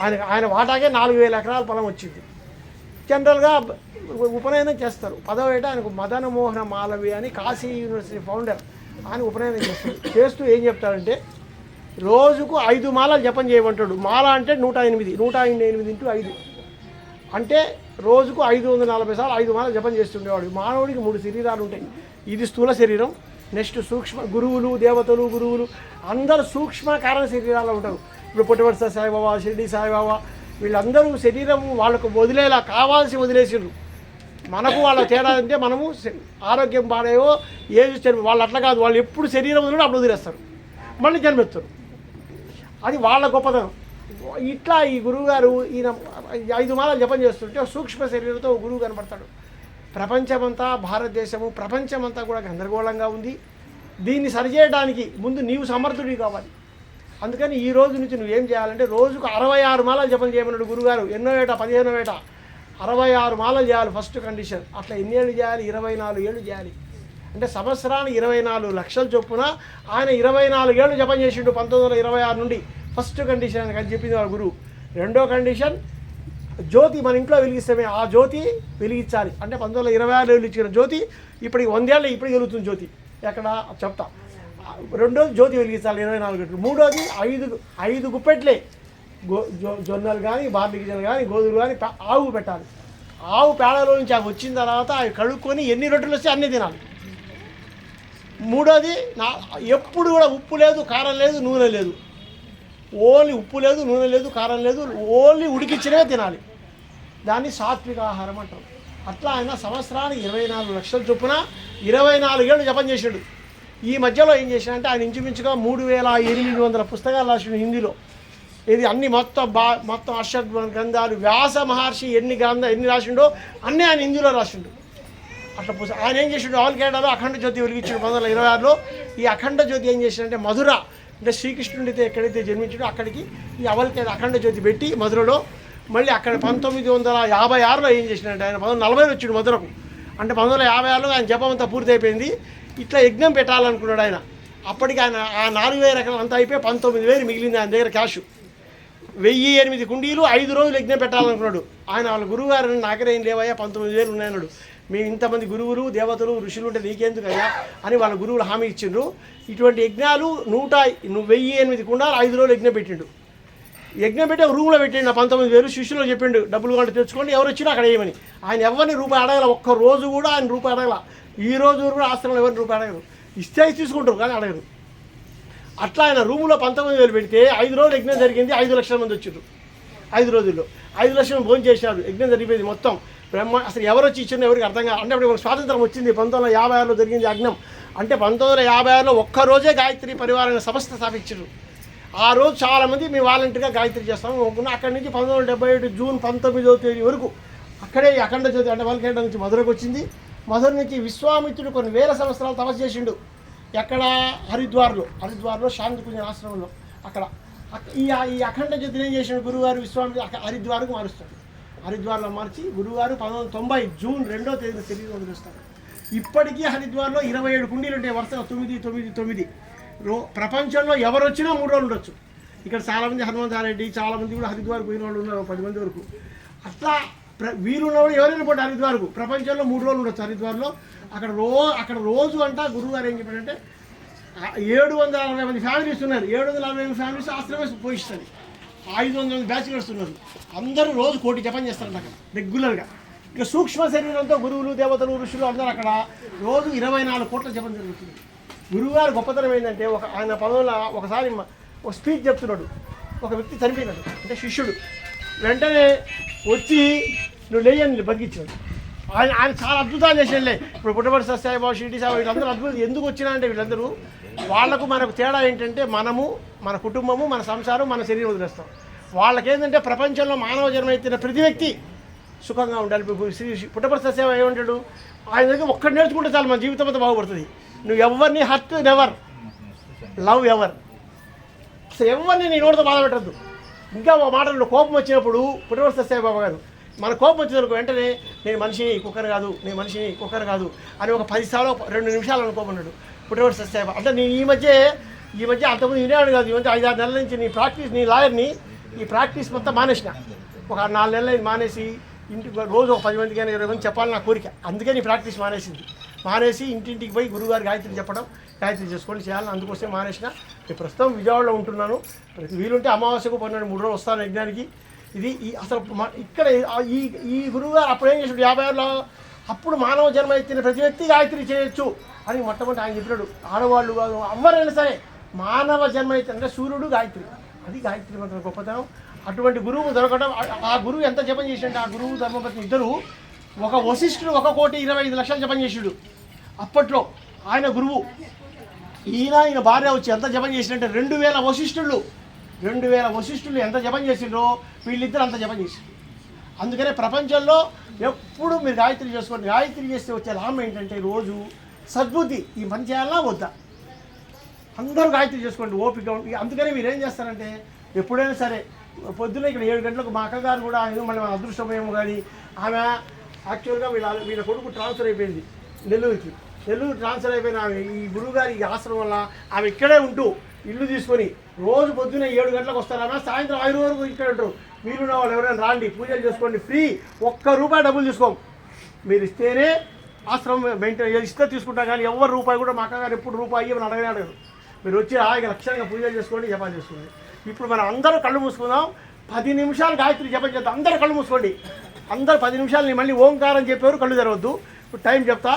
ఆయన ఆయన వాటాకే నాలుగు వేల ఎకరాల పొలం వచ్చింది. జనరల్గా ఉపనయనం చేస్తారు. పదవ ఏట ఆయనకు మదన మోహన మాలవి అని కాశీ యూనివర్సిటీ ఫౌండర్ ఆయన ఉపనయనం చేస్తారు. చేస్తూ ఏం చెప్తారంటే రోజుకు ఐదు మాలలు జపం చేయమంటాడు. మాల అంటే నూట ఎనిమిది నూట ఎనిమిది ఇంటూ ఐదు. అంటే రోజుకు ఐదు వందల నలభై సార్లు ఐదు మాల జపం చేస్తుండేవాడు. మానవుడికి మూడు శరీరాలు ఉంటాయి. ఇది స్థూల శరీరం నెక్స్ట్ సూక్ష్మ గురువులు దేవతలు గురువులు అందరూ సూక్ష్మ కారణ శరీరాలు ఉంటారు. ఇప్పుడు పుట్టవర్స సాయిబాబా షిరిడి సాయిబాబా వీళ్ళందరూ శరీరం వాళ్ళకు వదిలేలా కావాల్సి వదిలేసిండ్రు మనకు వాళ్ళ తేడా అంటే మనము ఆరోగ్యం బాగాయో ఏది వాళ్ళు అట్లా కాదు. వాళ్ళు ఎప్పుడు శరీరం వదిలినా అప్పుడు వదిలేస్తారు. మళ్ళీ జన్మెత్తారు. అది వాళ్ళ గొప్పతనం. ఇట్లా ఈ గురువుగారు ఈయన ఐదు మాలలు జపం చేస్తుంటే సూక్ష్మ శరీరంతో గురువు కనపడతాడు ప్రపంచమంతా భారతదేశము ప్రపంచమంతా కూడా గందరగోళంగా ఉంది. దీన్ని సరిచేయడానికి ముందు నీవు సమర్థుడి కావాలి. అందుకని ఈ రోజు నుంచి నువ్వేం చేయాలంటే రోజుకు అరవై ఆరు మాలలు జపం చేయమన్నాడు గురుగారు. ఎన్నో ఏట? పదిహేనో ఏట? అరవై ఆరు మాలలు చేయాలి ఫస్ట్ కండిషన్. అట్లా ఎన్ని ఏళ్ళు చేయాలి? ఇరవై నాలుగు ఏళ్ళు చేయాలి. అంటే సంవత్సరానికి ఇరవై నాలుగు లక్షల చొప్పున ఆయన ఇరవై నాలుగు ఏళ్ళు జపం చేసిండు పంతొమ్మిది వందల ఇరవై ఆరు నుండి. ఫస్ట్ కండిషన్ అని చెప్పింది వాళ్ళ గురువు. రెండో కండిషన్ జ్యోతి మన ఇంట్లో వెలిగిస్తామే. ఆ జ్యోతి వెలిగించాలి. అంటే పంతొమ్మిది వందల ఇరవై ఆరు వెలిగించిన జ్యోతి ఇప్పటికి వందేళ్ళు ఇప్పటికి వెలుగుతుంది జ్యోతి. ఎక్కడ? చెప్తా. రెండోది జ్యోతి వెలిగించాలి ఇరవై నాలుగు గంటలు. మూడోది ఐదు ఐదు గుప్పెట్లే. గో జొన్నలు కానీ బార్లీ గిజలు కానీ గోధులు కానీ ఆవు పెట్టాలి. ఆవు పేడలో నుంచి అవి వచ్చిన తర్వాత అవి కడుక్కొని ఎన్ని రొట్టెలు వస్తే అన్నీ తినాలి. మూడోది నా ఎప్పుడు కూడా ఉప్పు లేదు కారం లేదు నూనె లేదు. ఓన్లీ ఉప్పు లేదు నూనె లేదు కారం లేదు ఓన్లీ ఉడికిచ్చినవే తినాలి. దాన్ని సాత్విక ఆహారం అంటారు. అట్లా ఆయన సంవత్సరానికి ఇరవై నాలుగు లక్షల చొప్పున ఇరవై నాలుగేళ్ళు జపం చేసాడు ఈ మధ్యలో ఏం చేశాడంటే ఆయన ఇంచుమించుగా మూడు వేల ఎనిమిది వందల పుస్తకాలు రాసిన హిందీలో. ఇది అన్ని మొత్తం బా మొత్తం అర్షద్ గ్రంథాలు వ్యాస మహర్షి ఎన్ని గ్రంథ ఎన్ని రాసిండో అన్నీ ఆయన హిందీలో రాసిండు. అట్లా పుస్తకం ఆయన ఏం చేసిండు ఆల్ కేడాలో అఖండ జ్యోతి వెలిగించాడు పంతొమ్మిది వందల ఇరవై ఆరులో. ఈ అఖండ జ్యోతి ఏం చేసిండంటే మధుర అంటే శ్రీకృష్ణుడితో ఎక్కడైతే జన్మించాడో అక్కడికి ఈ అవల్కేద అఖండ జ్యోతి పెట్టి మధురలో మళ్ళీ అక్కడ పంతొమ్మిది వందల యాభై ఆరులో ఏం చేసినట్టు ఆయన పంతొమ్మిది నలభై వచ్చిండు మధురకు. అంటే పంతొమ్మిది వందల యాభై ఆరులో ఆయన జపం అంతా పూర్తయిపోయింది. ఇట్లా యజ్ఞం పెట్టాలనుకున్నాడు ఆయన. అప్పటికి ఆయన ఆ నాలుగు వేల రకం అంతా అయిపోయి పంతొమ్మిది వేలు మిగిలింది ఆయన దగ్గర క్యాష్. వెయ్యి ఎనిమిది కుండీలు ఐదు రోజులు యజ్ఞం పెట్టాలనుకున్నాడు. ఆయన వాళ్ళ గురువుగారు నాకనే ఏం లేవయ్యా పంతొమ్మిది వేలు ఉన్నాయన్నాడు. మీ ఇంతమంది గురువులు దేవతలు ఋషులు ఉంటే నీకెందుకయ్యా అని వాళ్ళ గురువులు హామీ ఇచ్చిండ్రు. ఇటువంటి యజ్ఞాలు నూట నువ్వు వెయ్యి ఎనిమిది కుండాలు ఐదు రోజులు యజ్ఞం పెట్టిండు. యజ్ఞం పెట్టి రూములో రూమ్లో పెట్టిండు ఆ పంతొమ్మిది వేలు. శిష్యులు చెప్పిండు డబ్బులు కంటే తెచ్చుకోండి ఎవరు వచ్చినా అక్కడ వేయమని. ఆయన ఎవరిని రూపాయి అడగల ఒక్క రోజు కూడా ఆయన రూపాయి అడగల. ఈ రోజు కూడా ఆశ్రమంలో ఎవరిని రూపాయి అడగరు. ఇస్తే తీసుకుంటారు కానీ అడగరు. అట్లా ఆయన రూములో పంతొమ్మిది వేలు పెడితే ఐదు రోజులు యజ్ఞం జరిగింది ఐదు లక్షల మంది వచ్చారు ఐదు రోజుల్లో. ఐదు లక్షల భోజనం చేశారు యజ్ఞం జరిగిపోయింది మొత్తం. బ్రహ్మ అసలు ఎవరు వచ్చి ఇచ్చిందో ఎవరికి అర్థం కాదు. అంటే ఇప్పుడు స్వాతంత్రం వచ్చింది పంతొమ్మిది వందల యాభై ఆరులో జరిగింది యజ్ఞం. అంటే పంతొమ్మిది వందల యాభై ఆరులో ఒక్క రోజే గాయత్రి పరివారమైన సంస్థ స్థాపించారు. ఆ రోజు చాలామంది మీ వాలంటీర్గా గాయత్రి చేస్తాం. అనుకున్నా అక్కడి నుంచి పంతొమ్మిది వందల డెబ్బై ఏడు జూన్ పంతొమ్మిదో తేదీ వరకు అక్కడే అఖండ జ్యోతి అంటే వాళ్ళకి నుంచి మధురకు వచ్చింది. మొదటి నుంచి విశ్వామిత్రుడు కొన్ని వేల సంవత్సరాలు తపస్సు చేసిండు. ఎక్కడ? హరిద్వార్లో. హరిద్వార్లో శాంతికుంజ ఆశ్రమంలో. అక్కడ. ఈ ఈ అఖండ జ్యోతిని ఏం చేసిన గురువుగారు విశ్వామిత్రుడు హరిద్వార్కు మారుస్తాడు. హరిద్వార్లో మార్చి గురువుగారు పంతొమ్మిది తొంభై జూన్ రెండో తేదీన శరీరం వదిలిస్తారు ఇప్పటికీ హరిద్వార్లో ఇరవై ఏడు కుండీలు ఉంటాయి వరుసగా తొమ్మిది తొమ్మిది తొమ్మిది. రో ప్రపంచంలో ఎవరు వచ్చినా మూడు రోజులు ఉండొచ్చు. ఇక్కడ చాలామంది హనుమంతారెడ్డి చాలామంది కూడా హరిద్వార్ పోయిన వాళ్ళు ఉన్నారు పది మంది వరకు. అట్లా వీరు ఉన్నవాడు ఎవరైనా పోటీ హరిద్వార్కు. ప్రపంచంలో మూడు రోజులు ఉండొచ్చు హరిద్వార్లో. అక్కడ రో అక్కడ రోజు అంట గురువు గారు ఏం చెప్పారంటే ఏడు వందల అరవై మంది ఫ్యామిలీస్ ఉన్నారు. ఏడు వందల అరవై మంది ఫ్యామిలీస్ ఆశ్రమే పోషిస్తుంది. ఐదు వందల మంది బ్యాచిలర్స్ ఉన్నారు. అందరూ రోజు కోటి జపం చేస్తారంట అక్కడ రెగ్యులర్గా. ఇక సూక్ష్మ శరీరంతో గురువులు దేవతలు ఋషులు అందరూ అక్కడ రోజు ఇరవై నాలుగు కోట్ల జపం జరుగుతుంది. గురువుగారు గొప్పతనం ఏంటంటే ఒక ఆయన పదవుల ఒకసారి ఒక స్పీచ్ చెప్తున్నాడు. ఒక వ్యక్తి చనిపోయినాడు అంటే శిష్యుడు. వెంటనే వచ్చి నువ్వు లేయని బతికించాడు ఆయన ఆయన చాలా అద్భుతాలు చేసేళ్ళే ఇప్పుడు పుట్టపడి సత్యాయిబాబు షిరిడి సాబు వీళ్ళందరూ అద్భుతం ఎందుకు వచ్చినా అంటే వీళ్ళందరూ వాళ్ళకు మనకు తేడా ఏంటంటే మనము మన కుటుంబము మన సంసారం మన శరీరం వదిలేస్తాం. వాళ్ళకేంటంటే ప్రపంచంలో మానవ జన్మ ఎత్తిన ప్రతి వ్యక్తి సుఖంగా ఉండాలి. శ్రీ పుట్టపడి సేవ ఏమంటాడు ఆయన దగ్గర ఒక్కడు నేర్చుకుంటే చాలు మన జీవితం అంతా బాగుపడుతుంది. నువ్వు ఎవరిని హర్ట్ నెవర్. Love ever. అసలు ఎవరిని నీ నోటితో బాధ పెట్టద్దు. ఇంకా ఒక మాటలు కోపం వచ్చినప్పుడు పుట్టవర్త బాబు గారు మన కోపం వచ్చినందుకు వెంటనే నేను మనిషిని కుక్కర్ కాదు నేను మనిషిని కుక్కర్ కాదు అని ఒక పది సార్లు రెండు నిమిషాలు అనుకోమన్నాడు పుట్టవర్ సత్యసాయిబాబా అంటే నేను ఈ మధ్య ఈ మధ్య అంతకుముందు వినేవాడు కాదు ఈ మధ్య ఐదారు నెలల నుంచి నీ ప్రాక్టీస్ నీ లాయర్ని ఈ ప్రాక్టీస్ మొత్తం మానేసిన. ఒక నాలుగు నెలలు మానేసి ఇంటికి రోజు ఒక పది మందికి కానీ ఇరవై మంది చెప్పాలి నా కోరిక. అందుకని నీ ప్రాక్టీస్ మానేసింది. మానేసి ఇంటింటికి పోయి గురువుగారు గాయత్రి చెప్పడం గాయత్రి చేసుకొని చేయాలని అందుకోసమే మానేసిన. నేను ప్రస్తుతం విజయవాడలో ఉంటున్నాను. ప్రతి వీలుంటే అమావాస్యకు పన్నెండు మూడు రోజులు వస్తాను యజ్ఞానికి. ఇది ఈ అసలు ఇక్కడ ఈ ఈ గురువుగారు అప్పుడు ఏం చేసాడు యాభై ఆరులో అప్పుడు మానవ జన్మ ఎత్తిన ప్రతి వ్యక్తి గాయత్రి చేయొచ్చు అని మొట్టమొదటి ఆయన చెప్పినాడు. ఆడవాళ్ళు కాదు ఎవరైనా సరే మానవ జన్మ ఎత్తిన అంటే సూర్యుడు గాయత్రి. అది గాయత్రి మంత్రం గొప్పతనం. అటువంటి గురువు దొరకడం ఆ- గురువు ఎంత జపం చేసింటే ఆ గురువు ధర్మపతి ఇద్దరు ఒక వశిష్ఠుడు ఒక కోటి ఇరవై ఐదు లక్షలు జపం చేసాడు. అప్పట్లో ఆయన గురువు ఈయన ఈయన భార్య వచ్చి ఎంత జపం చేసినట్టే రెండు వేల వశిష్ఠులు రెండు వేల వశిష్ఠులు ఎంత జపం చేసిండ్రో వీళ్ళిద్దరు అంత జపం చేసిండ్రు. అందుకనే ప్రపంచంలో ఎప్పుడు మీరు గాయత్రి చేసుకోండి. గాయత్రి చేస్తే వచ్చే లాభం ఏంటంటే రోజు సద్బుద్ధి. ఈ పని చేయాలా వద్దా? అందరూ గాయత్రి చేసుకోండి. ఓపిక ఉండి. అందుకనే మీరు ఏం చేస్తారంటే ఎప్పుడైనా సరే పొద్దున్న ఇక్కడ ఏడు గంటలకు మా అక్కగారు కూడా ఏదో మళ్ళీ మన అదృష్టమేమో కానీ ఆమె యాక్చువల్గా వీళ్ళ వీళ్ళ కొడుకు ట్రాన్స్ఫర్ అయిపోయింది నెల్లూరుకి. నెల్లూరు ట్రాన్స్ఫర్ అయిపోయిన ఆమె ఈ గురువుగారి ఈ ఆశ్రమం వల్ల ఆమె ఇక్కడే ఉంటూ ఇల్లు తీసుకొని రోజు పొద్దున్న ఏడు గంటలకు వస్తారన్నా సాయంత్రం ఐదు వరకు ఇక్కడ ఉంటారు. మీరున్న వాళ్ళు ఎవరైనా రాండి పూజలు చేసుకోండి ఫ్రీ. ఒక్క రూపాయి డబ్బులు తీసుకోం. మీరు ఇస్తేనే ఆశ్రమం మెయింటైన్ ఇస్తే తీసుకుంటాం కానీ ఎవరు రూపాయి కూడా మా అక్కగారు ఎప్పుడు రూపాయి ఇవ్వని అడగనే అడగరు. మీరు వచ్చి ఆయన లక్ష్యంగా పూజలు చేసుకోండి జపాలు చేసుకోండి. ఇప్పుడు మనం అందరూ కళ్ళు మూసుకుందాం. పది నిమిషాలు గాయత్రి జపం చేద్దాం. అందరూ కళ్ళు మూసుకోండి. అందరూ పది నిమిషాలు మళ్ళీ ఓంకారం చెప్పేవారు కళ్ళు తెరవద్దు. ఇప్పుడు టైం చెప్తా.